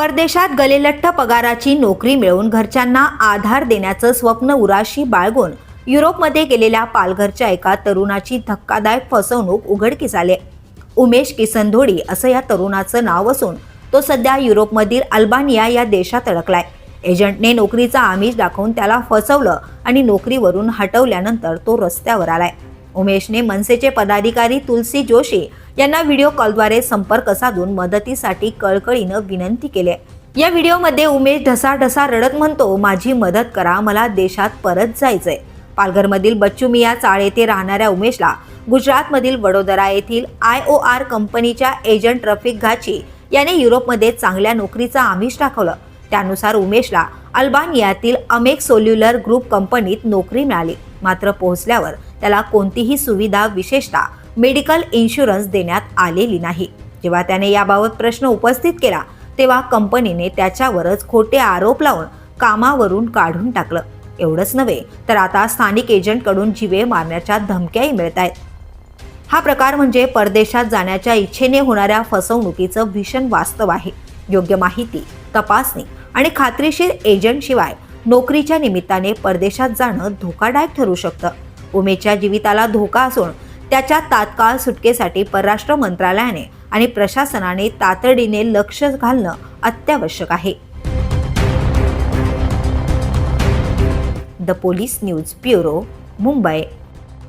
परदेशात गलेलठ्ठ पगाराची नोकरी मिळवून घरच्यांना आधार देण्याचं स्वप्न उराशी बाळगून युरोपमध्ये गेलेल्या पालघरच्या एका तरुणाची धक्कादायक फसवणूक उघडकीस आले उमेश किसनधोडी असं या तरुणाचं नाव असून तो सध्या युरोपमधील अल्बानिया या देशात अडकलाय. एजंटने नोकरीचा आमिष दाखवून त्याला फसवलं आणि नोकरीवरून हटवल्यानंतर तो रस्त्यावर आलाय. उमेशने मनसेचे पदाधिकारी तुलसी जोशी यांना व्हिडिओ कॉलद्वारे संपर्क साधून मदतीसाठी कळकळीनं विनंती केली आहे. या व्हिडिओमध्ये उमेश ढसाढसा रडत म्हणतो माझी मदत करा मला देशात परत जायचंय. पालघरमधील बच्चू मिया चाळ येथे राहणाऱ्या उमेशला गुजरातमधील वडोदरा येथील आय ओ आर कंपनीच्या एजंट रफिक घाची याने युरोपमध्ये चांगल्या नोकरीचा आमिष दाखवलं. त्यानुसार उमेशला अल्बानियातील अमेक सोल्युलर ग्रुप कंपनीत नोकरी मिळाली. मात्र पोहोचल्यावर त्याला कोणतीही सुविधा विशेषतः मेडिकल इन्शुरन्स देण्यात आलेली नाही. जेव्हा त्याने याबाबत प्रश्न उपस्थित केला तेव्हा कंपनीने त्याच्यावरच खोटे आरोप लावून कामावरून काढून टाकलं. एवढंच नव्हे तर आता स्थानिक एजंटकडून जिवे मारण्याच्या धमक्याही मिळत आहेत हा प्रकार म्हणजे परदेशात जाण्याच्या इच्छेने होणाऱ्या फसवणुकीचं भीषण वास्तव आहे. योग्य माहिती तपासणी आणि खात्रीशीर एजंटशिवाय नोकरीच्या निमित्ताने परदेशात जाणं धोकादायक ठरू शकतं. उमेच्या जीविताला धोका असून त्याच्या तात्काळ सुटकेसाठी परराष्ट्र मंत्रालयाने आणि प्रशासनाने तातडीने लक्ष घालणं अत्यावश्यक आहे. The police news bureau Mumbai.